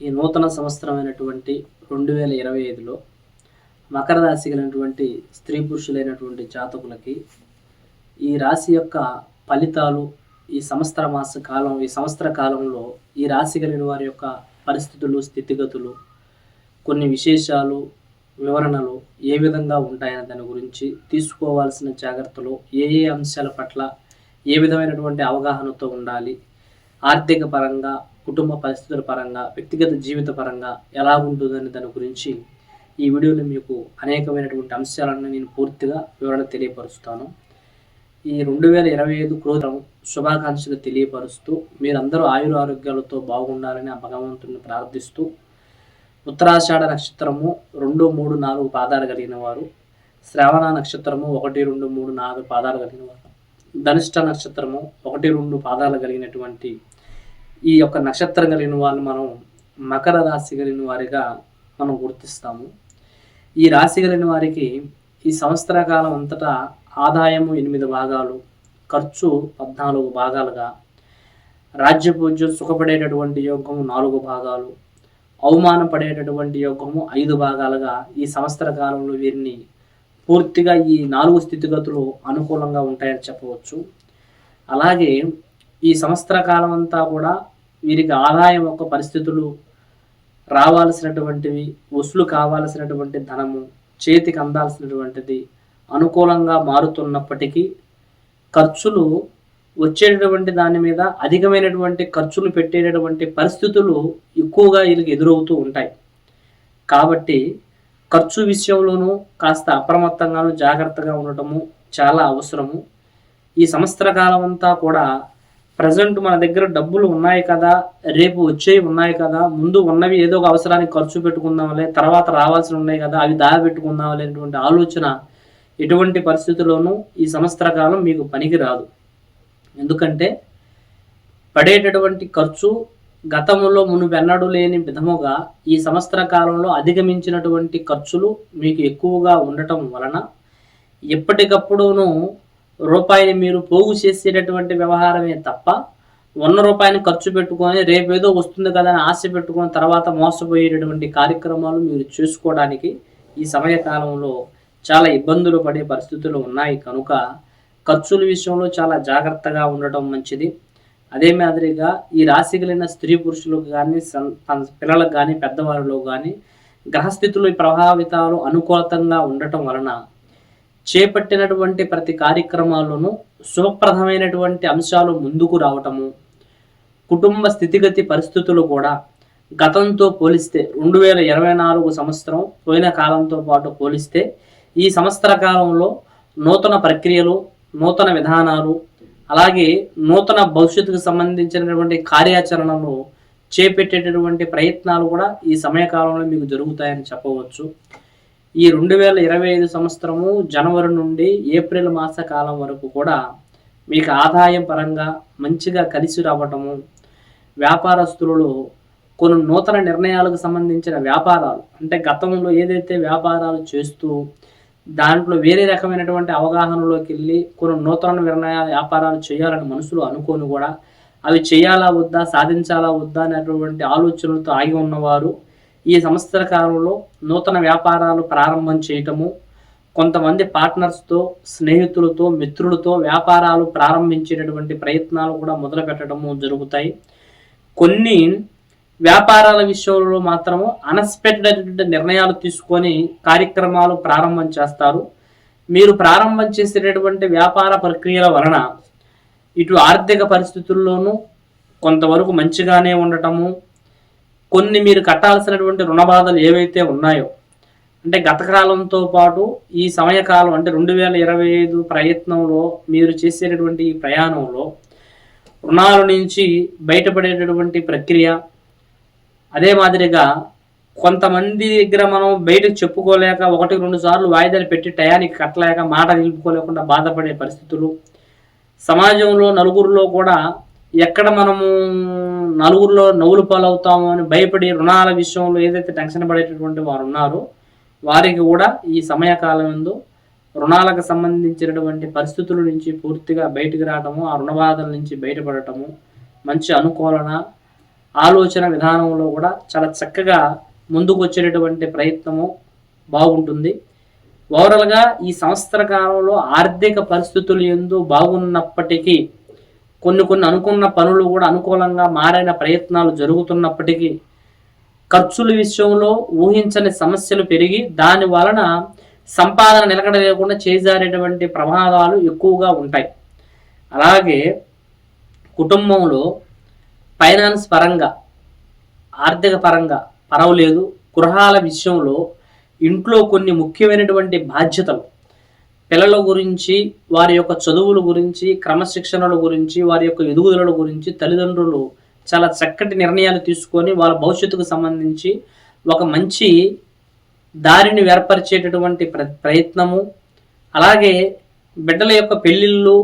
ఈ నూతన సంవత్సరమైనటువంటి రెండు వేల ఇరవై ఐదులో మకర రాశి కలిగినటువంటి స్త్రీ పురుషులైనటువంటి జాతకులకి ఈ రాశి యొక్క ఫలితాలు ఈ సంవత్సర మాస కాలం ఈ సంవత్సర కాలంలో ఈ రాశి కలిగిన వారి యొక్క పరిస్థితులు స్థితిగతులు కొన్ని విశేషాలు వివరణలు ఏ విధంగా ఉంటాయనే దాని గురించి తీసుకోవాల్సిన జాగ్రత్తలు ఏ ఏ అంశాల పట్ల ఏ విధమైనటువంటి అవగాహనతో ఉండాలి ఆర్థిక పరంగా కుటుంబ పరిస్థితుల పరంగా వ్యక్తిగత జీవిత పరంగా ఎలా ఉంటుందని దాని గురించి ఈ వీడియోలో మీకు అనేకమైనటువంటి అంశాలను నేను పూర్తిగా వివరణ తెలియపరుస్తాను. ఈ రెండు వేల ఇరవై ఐదు క్రోధం శుభాకాంక్షలు తెలియపరుస్తూ మీరందరూ ఆయుర ఆరోగ్యాలతో బాగుండాలని ఆ భగవంతుని ప్రార్థిస్తూ ఉత్తరాషాఢ నక్షత్రము రెండు మూడు నాలుగు పాదాలు కలిగిన వారు శ్రవణ నక్షత్రము ఒకటి రెండు మూడు నాలుగు పాదాలు కలిగిన వారు ధనిష్ట నక్షత్రము ఒకటి రెండు పాదాలు కలిగినటువంటి ఈ యొక్క నక్షత్రం కలిగిన వారిని మనం మకర రాశి కలిగిన వారిగా మనం గుర్తిస్తాము. ఈ రాశి కలిగిన వారికి ఈ సంవత్సర కాలం అంతటా ఆదాయము ఎనిమిది భాగాలు ఖర్చు పద్నాలుగు భాగాలుగా రాజ్య పూజ సుఖపడేటటువంటి యోగము నాలుగు భాగాలు అవమానం పడేటటువంటి యోగము ఐదు భాగాలుగా ఈ సంవత్సర కాలంలో వీరిని పూర్తిగా ఈ నాలుగు స్థితిగతులు అనుకూలంగా ఉంటాయని చెప్పవచ్చు. అలాగే ఈ సంవత్సర కాలం అంతా కూడా వీరికి ఆదాయం యొక్క పరిస్థితులు రావాల్సినటువంటివి వసూలు కావాల్సినటువంటి ధనము చేతికి అందాల్సినటువంటిది అనుకూలంగా మారుతున్నప్పటికీ ఖర్చులు వచ్చేటటువంటి దాని మీద అధికమైనటువంటి ఖర్చులు పెట్టేటటువంటి పరిస్థితులు ఎక్కువగా వీళ్ళకి ఎదురవుతూ ఉంటాయి. కాబట్టి ఖర్చు విషయంలోనూ కాస్త అప్రమత్తంగాను జాగ్రత్తగా ఉండటము చాలా అవసరము. ఈ సంవత్సర కాలం అంతా కూడా ప్రజెంట్ మన దగ్గర డబ్బులు ఉన్నాయి కదా రేపు వచ్చేవి ఉన్నాయి కదా ముందు ఉన్నవి ఏదో ఒక అవసరానికి ఖర్చు పెట్టుకుందాంలే తర్వాత రావాల్సి ఉన్నాయి కదా అవి దాగబెట్టుకుందాం అనేటువంటి ఆలోచన ఎటువంటి పరిస్థితుల్లోనూ ఈ సంవత్సర కాలం మీకు పనికి రాదు ఎందుకంటే పడేటటువంటి ఖర్చు గతంలో మునుపెన్నడు లేని విధముగా ఈ సంవత్సర కాలంలో అధిగమించినటువంటి ఖర్చులు మీకు ఎక్కువగా ఉండటం వలన ఎప్పటికప్పుడును రూపాయిని మీరు పోగు చేసేటటువంటి వ్యవహారమే తప్ప ఉన్న రూపాయిని ఖర్చు పెట్టుకొని రేపేదో వస్తుంది కదా అని ఆశ పెట్టుకొని తర్వాత మోసపోయేటటువంటి కార్యక్రమాలు మీరు చేసుకోవడానికి ఈ సమయకాలంలో చాలా ఇబ్బందులు పడే పరిస్థితులు ఉన్నాయి. కనుక ఖర్చుల విషయంలో చాలా జాగ్రత్తగా ఉండటం మంచిది. అదే మాదిరిగా ఈ రాశి కలిగిన స్త్రీ పురుషులకు కానీ పిల్లలకు కానీ పెద్దవారిలో కానీ గ్రహస్థితులు ప్రభావితాలు అనుకూలతంగా ఉండటం వలన చేపట్టినటువంటి ప్రతి కార్యక్రమాల్లోనూ శుభప్రదమైనటువంటి అంశాలు ముందుకు రావటము కుటుంబ స్థితిగతి పరిస్థితులు కూడా గతంతో పోలిస్తే రెండు వేల ఇరవై నాలుగు సంవత్సరం పోయిన కాలంతో పాటు పోలిస్తే ఈ సంవత్సర కాలంలో నూతన ప్రక్రియలు నూతన విధానాలు అలాగే నూతన భవిష్యత్తుకు సంబంధించినటువంటి కార్యాచరణలు చేపట్టేటటువంటి ప్రయత్నాలు కూడా ఈ సమయకాలంలో మీకు జరుగుతాయని చెప్పవచ్చు. ఈ రెండు వేల ఇరవై ఐదు సంవత్సరము జనవరి నుండి ఏప్రిల్ మాస కాలం వరకు కూడా మీకు ఆదాయం పరంగా మంచిగా కలిసి రావటము వ్యాపారస్తులలో కొన్ని నూతన నిర్ణయాలకు సంబంధించిన వ్యాపారాలు అంటే గతంలో ఏదైతే వ్యాపారాలు చేస్తూ దాంట్లో వేరే రకమైనటువంటి అవగాహనలోకి వెళ్ళి కొన్ని నూతన నిర్ణయాలు వ్యాపారాలు చేయాలని మనసులో అనుకోని కూడా అవి చేయాలా వద్దా సాధించాలా వద్దా అనేటువంటి ఆలోచనలతో ఆగి ఉన్నవారు ఈ సంవత్సర కాలంలో నూతన వ్యాపారాలు ప్రారంభం చేయటము కొంతమంది పార్ట్నర్స్తో స్నేహితులతో మిత్రులతో వ్యాపారాలు ప్రారంభించేటటువంటి ప్రయత్నాలు కూడా మొదలు పెట్టడము జరుగుతాయి. కొన్ని వ్యాపారాల విషయంలో మాత్రము అన్ఎక్స్పెక్టెడ్ నిర్ణయాలు తీసుకొని కార్యక్రమాలు ప్రారంభం చేస్తారు. మీరు ప్రారంభం చేసేటటువంటి వ్యాపార ప్రక్రియల వలన ఇటు ఆర్థిక పరిస్థితుల్లోనూ కొంతవరకు మంచిగానే ఉండటము కొన్ని మీరు కట్టాల్సినటువంటి రుణ బాధలు ఏవైతే ఉన్నాయో అంటే గత కాలంతో పాటు ఈ సమయకాలం అంటే రెండు వేల ఇరవై ఐదు ప్రయత్నంలో మీరు చేసేటటువంటి ఈ ప్రయాణంలో రుణాల నుంచి బయటపడేటటువంటి ప్రక్రియ అదే మాదిరిగా కొంతమంది దగ్గర మనం బయటకు చెప్పుకోలేక ఒకటి రెండు సార్లు వాయిదాలు పెట్టి టయానికి కట్టలేక మాట నిలుపుకోలేకుండా బాధపడే పరిస్థితులు సమాజంలో నలుగురిలో కూడా ఎక్కడ మనము నలుగురిలో నవ్వులు పాలవుతాము అని భయపడి రుణాల విషయంలో ఏదైతే టెన్షన్ పడేటటువంటి వారు ఉన్నారో వారికి కూడా ఈ సమయకాలం ఎందు రుణాలకు సంబంధించినటువంటి పరిస్థితుల నుంచి పూర్తిగా బయటకు రావటము ఆ రుణ బాధల నుంచి బయటపడటము మంచి అనుకూలన ఆలోచన విధానంలో కూడా చాలా చక్కగా ముందుకు వచ్చేటటువంటి ప్రయత్నము బాగుంటుంది. ఓవరాల్గా ఈ సంవత్సర కాలంలో ఆర్థిక పరిస్థితులు ఎందు బాగున్నప్పటికీ కొన్ని కొన్ని అనుకున్న పనులు కూడా అనుకూలంగా మారైన ప్రయత్నాలు జరుగుతున్నప్పటికీ ఖర్చుల విషయంలో ఊహించని సమస్యలు పెరిగి దాని వలన సంపాదన నిలకడ లేకుండా చేజారేటువంటి ప్రమాదాలు ఎక్కువగా ఉంటాయి. అలాగే కుటుంబంలో ఫైనాన్స్ పరంగా ఆర్థిక పరంగా పర్వాలేదు. గృహాల విషయంలో ఇంట్లో కొన్ని ముఖ్యమైనటువంటి బాధ్యతలు పిల్లల గురించి వారి యొక్క చదువుల గురించి క్రమశిక్షణల గురించి వారి యొక్క ఎదుగుదల గురించి తల్లిదండ్రులు చాలా చక్కటి నిర్ణయాలు తీసుకొని వాళ్ళ భవిష్యత్తుకు సంబంధించి ఒక మంచి దారిని ఏర్పరిచేటటువంటి ప్ర ప్రయత్నము. అలాగే బిడ్డల యొక్క పెళ్ళిళ్ళు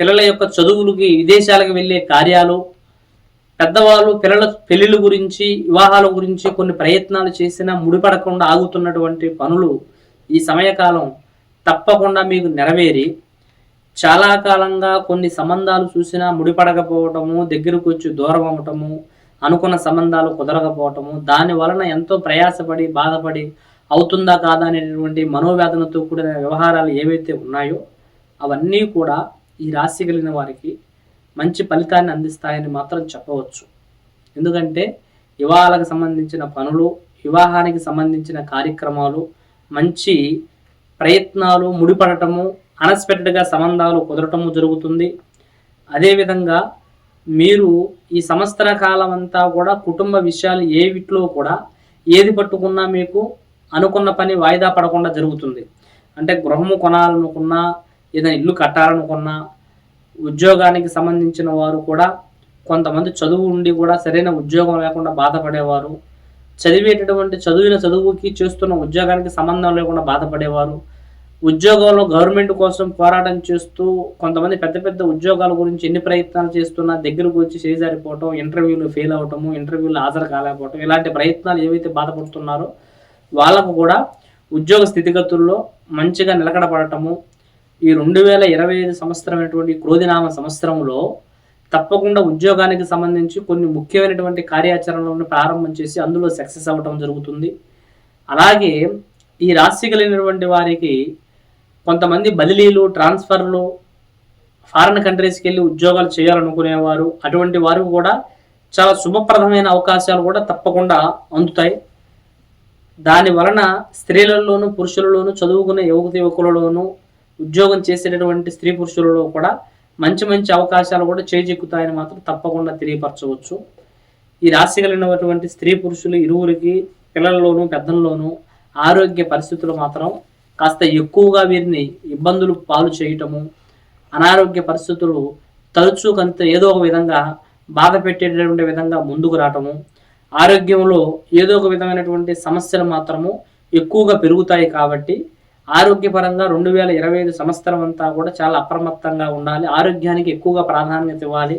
పిల్లల యొక్క చదువులకి విదేశాలకు వెళ్ళే కార్యాలు పెద్దవాళ్ళు పిల్లల పెళ్ళిళ్ళ గురించి వివాహాల గురించి కొన్ని ప్రయత్నాలు చేసినా ముడిపడకుండా ఆగుతున్నటువంటి పనులు ఈ సమయకాలం తప్పకుండా మీకు నెరవేరి చాలా కాలంగా కొన్ని సంబంధాలు చూసినా ముడిపడకపోవటము దగ్గరకు వచ్చి దూరం అవటము అనుకున్న సంబంధాలు కుదరకపోవటము దాని వలన ఎంతో ప్రయాసపడి బాధపడి అవుతుందా కాదా అనేటువంటి మనోవేదనతో కూడిన వ్యవహారాలు ఏవైతే ఉన్నాయో అవన్నీ కూడా ఈ రాశి కలిగిన వారికి మంచి ఫలితాన్ని అందిస్తాయని మాత్రం చెప్పవచ్చు. ఎందుకంటే వివాహాలకు సంబంధించిన పనులు వివాహానికి సంబంధించిన కార్యక్రమాలు మంచి ప్రయత్నాలు ముడిపడటము అన్ఎక్స్పెక్టెడ్గా సంబంధాలు కుదరటము జరుగుతుంది. అదేవిధంగా మీరు ఈ సంవత్సర కాలం అంతా కూడా కుటుంబ విషయాలు ఏ వీటిలో కూడా ఏది పట్టుకున్నా మీకు అనుకున్న పని వాయిదా పడకుండా జరుగుతుంది. అంటే గృహము కొనాలనుకున్నా ఏదైనా ఇల్లు కట్టాలనుకున్నా ఉద్యోగానికి సంబంధించిన వారు కూడా కొంతమంది చదువు ఉండి కూడా సరైన ఉద్యోగం లేకుండా బాధపడేవారు చదివేటటువంటి చదివిన చదువుకి చేస్తున్న ఉద్యోగానికి సంబంధం లేకుండా బాధపడేవారు ఉద్యోగంలో గవర్నమెంట్ కోసం పోరాటం చేస్తూ కొంతమంది పెద్ద పెద్ద ఉద్యోగాల గురించి ఎన్ని ప్రయత్నాలు చేస్తున్నా దగ్గరకు వచ్చి చేజారిపోవటం ఇంటర్వ్యూలు ఫెయిల్ అవటము ఇంటర్వ్యూలు హాజరు కాలేకపోవటం ఇలాంటి ప్రయత్నాలు ఏవైతే బాధపడుతున్నారో వాళ్ళకు కూడా ఉద్యోగ స్థితిగతుల్లో మంచిగా నిలకడపడటము. ఈ రెండు వేల ఇరవై ఐదు సంవత్సరమైనటువంటి క్రోధినామ సంవత్సరంలో తప్పకుండా ఉద్యోగానికి సంబంధించి కొన్ని ముఖ్యమైనటువంటి కార్యాచరణలను ప్రారంభం చేసి అందులో సక్సెస్ అవ్వటం జరుగుతుంది. అలాగే ఈ రాశి కలిగినటువంటి వారికి కొంతమంది బదిలీలు ట్రాన్స్ఫర్లు ఫారిన్ కంట్రీస్కి వెళ్ళి ఉద్యోగాలు చేయాలనుకునేవారు. అటువంటి వారికి కూడా చాలా శుభప్రదమైన అవకాశాలు కూడా తప్పకుండా అందుతాయి. దాని వలన స్త్రీలలోను పురుషులలోను చదువుకునే యువత యువకులలోను ఉద్యోగం చేసేటటువంటి స్త్రీ పురుషులలో కూడా మంచి మంచి అవకాశాలు కూడా చేజెక్కుతాయని మాత్రం తప్పకుండా తెలియపరచవచ్చు. ఈ రాశి కలిగినటువంటి స్త్రీ పురుషులు ఇరువురికి పిల్లల్లోనూ పెద్దల్లోనూ ఆరోగ్య పరిస్థితులు మాత్రం కాస్త ఎక్కువగా వీరిని ఇబ్బందులు పాలు చేయటము అనారోగ్య పరిస్థితులు తరచూ కంత ఏదో ఒక విధంగా బాధ పెట్టేటటువంటి విధంగా ముందుకు రావటము ఆరోగ్యంలో ఏదో ఒక విధమైనటువంటి సమస్యలు మాత్రము ఎక్కువగా పెరుగుతాయి కాబట్టి ఆరోగ్యపరంగా రెండు వేల ఇరవై ఐదు సంవత్సరం అంతా కూడా చాలా అప్రమత్తంగా ఉండాలి ఆరోగ్యానికి ఎక్కువగా ప్రాధాన్యత ఇవ్వాలి.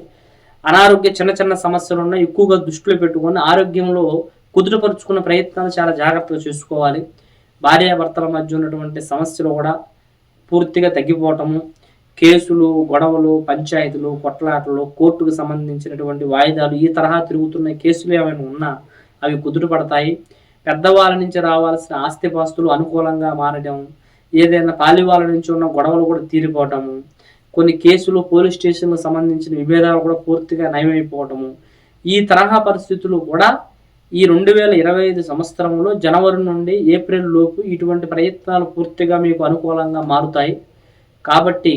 అనారోగ్య చిన్న చిన్న సమస్యలు ఉన్నా ఎక్కువగా దృష్టిలో పెట్టుకొని ఆరోగ్యంలో కుదుటపరుచుకున్న ప్రయత్నాలు చాలా జాగ్రత్తగా చేసుకోవాలి. భార్యాభర్తల మధ్య ఉన్నటువంటి సమస్యలు కూడా పూర్తిగా తగ్గిపోవటము కేసులు గొడవలు పంచాయతీలు కొట్లాటలు కోర్టుకు సంబంధించినటువంటి వాయిదాలు ఈ తరహా తిరుగుతున్న కేసులు ఏమైనా ఉన్నా అవి కుదుటపడతాయి పెద్దవాళ్ళ నుంచి రావాల్సిన ఆస్తిపాస్తులు అనుకూలంగా మారడం ఏదైనా పాలివాళ్ళ నుంచి ఉన్న గొడవలు కూడా తీరిపోవటము కొన్ని కేసులు పోలీస్ స్టేషన్లకు సంబంధించిన విభేదాలు కూడా పూర్తిగా నయమైపోవటము ఈ తరహా పరిస్థితులు కూడా ఈ రెండు వేల ఇరవై ఐదు సంవత్సరంలో జనవరి నుండి ఏప్రిల్ లోపు ఇటువంటి ప్రయత్నాలు పూర్తిగా మీకు అనుకూలంగా మారుతాయి. కాబట్టి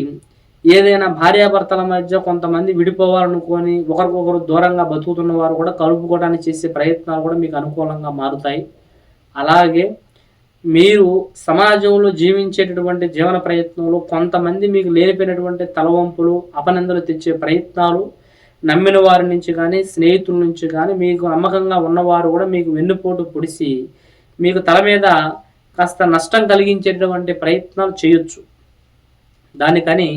ఏదైనా భార్యాభర్తల మధ్య కొంతమంది విడిపోవాలనుకొని ఒకరికొకరు దూరంగా బతుకుతున్న వారు కూడా కలుపుకోవడానికి చేసే ప్రయత్నాలు కూడా మీకు అనుకూలంగా మారుతాయి. అలాగే మీరు సమాజంలో జీవించేటటువంటి జీవన ప్రయత్నంలో కొంతమంది మీకు లేనిపోయినటువంటి తలవంపులు అపనిందలు తెచ్చే ప్రయత్నాలు నమ్మిన వారి నుంచి కానీ స్నేహితుల నుంచి కానీ మీకు నమ్మకంగా ఉన్నవారు కూడా మీకు వెన్నుపోటు పొడిసి మీకు తల మీద కాస్త నష్టం కలిగించేటువంటి ప్రయత్నాలు చేయొచ్చు. దానికని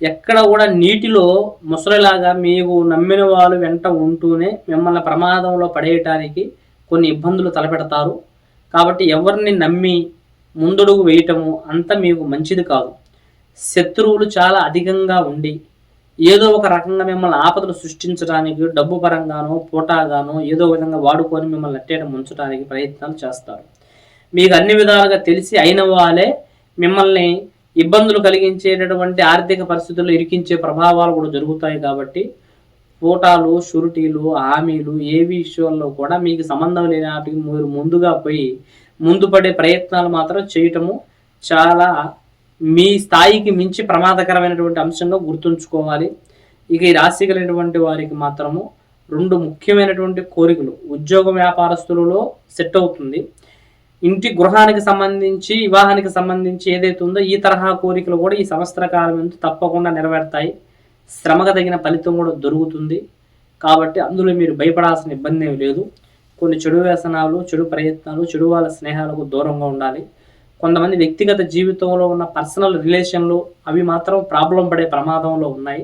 ఎక్కడ కూడా నీటిలో ముసలిలాగా మీకు నమ్మిన వాళ్ళు వెంట ఉంటూనే మిమ్మల్ని ప్రమాదంలో పడేయటానికి కొన్ని ఇబ్బందులు తలపెడతారు. కాబట్టి ఎవరిని నమ్మి ముందడుగు వేయటము అంత మీకు మంచిది కాదు. శత్రువులు చాలా అధికంగా ఉండి ఏదో ఒక రకంగా మిమ్మల్ని ఆపదలు సృష్టించడానికి డబ్బు పరంగానో పోటాగానో ఏదో విధంగా వాడుకొని మిమ్మల్ని అట్టేయడం ఉంచడానికి ప్రయత్నాలు చేస్తారు. మీకు అన్ని విధాలుగా తెలిసి అయిన వాళ్ళే మిమ్మల్ని ఇబ్బందులు కలిగించేటటువంటి ఆర్థిక పరిస్థితుల్లో ఇరికించే ప్రభావాలు కూడా జరుగుతాయి కాబట్టి పూటాలు షురిటీలు హామీలు ఏ విషయంలో కూడా మీకు సంబంధం లేని వాటికి మీరు ముందుగా పోయి ముందు పడే ప్రయత్నాలు మాత్రం చేయటము చాలా మీ స్థాయికి మించి ప్రమాదకరమైనటువంటి అంశంగా గుర్తుంచుకోవాలి. ఇక ఈ రాశి కలిగినటువంటి వారికి మాత్రము రెండు ముఖ్యమైనటువంటి కోరికలు. ఉద్యోగ వ్యాపారస్తులలో సెట్ అవుతుంది. ఇంటి గృహానికి సంబంధించి వివాహానికి సంబంధించి ఏదైతే ఉందో ఈ తరహా కోరికలు కూడా ఈ సంవత్సర కాలం ఎందుకు తప్పకుండా నెరవేరుతాయి. శ్రమకు తగిన ఫలితం కూడా దొరుకుతుంది. కాబట్టి అందులో మీరు భయపడాల్సిన ఇబ్బంది ఏమి లేదు. కొన్ని చెడు వ్యసనాలు చెడు ప్రయత్నాలు చెడు వాళ్ళ స్నేహాలకు దూరంగా ఉండాలి. కొంతమంది వ్యక్తిగత జీవితంలో ఉన్న పర్సనల్ రిలేషన్లు అవి మాత్రం ప్రాబ్లం పడే ప్రమాదంలో ఉన్నాయి.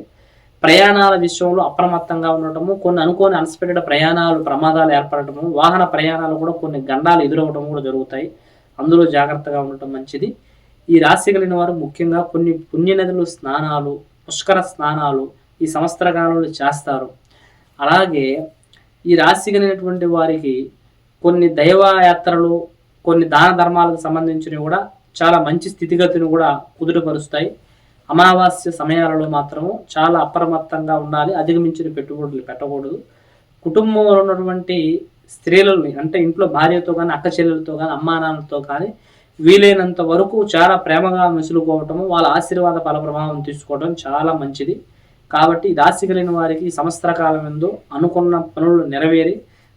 ప్రయాణాల విషయంలో అప్రమత్తంగా ఉండటము కొన్ని అనుకోని అన్స్పెక్టెడ్ ప్రయాణాలు ప్రమాదాలు ఏర్పడటము వాహన ప్రయాణాలు కూడా కొన్ని గండాలు ఎదురవడం కూడా జరుగుతాయి. అందులో జాగ్రత్తగా ఉండటం మంచిది. ఈ రాశి కలిగిన వారు ముఖ్యంగా కొన్ని పుణ్యనదులు స్నానాలు పుష్కర స్నానాలు ఈ సంవత్సర కాలంలో చేస్తారు. అలాగే ఈ రాశి కలిగినటువంటి వారికి కొన్ని దైవ యాత్రలు కొన్ని దాన ధర్మాలకు సంబంధించినవి కూడా చాలా మంచి స్థితిగతిని కూడా కుదుటపరుస్తాయి. అమావాస్య సమయాలలో మాత్రము చాలా అప్రమత్తంగా ఉండాలి అధిగమించిన పెట్టుబడులు పెట్టకూడదు. కుటుంబంలో ఉన్నటువంటి స్త్రీలని అంటే ఇంట్లో భార్యతో కానీ అక్క చెల్లెలతో కానీ అమ్మానాన్నలతో కానీ వీలైనంత వరకు చాలా ప్రేమగా మెసులుకోవటము వాళ్ళ ఆశీర్వాద ఫలప్రభావం తీసుకోవడం చాలా మంచిది. కాబట్టి ఈ రాశి కలిగిన వారికి సంవత్సర కాలం ఎందు అనుకున్న పనులు నెరవేరి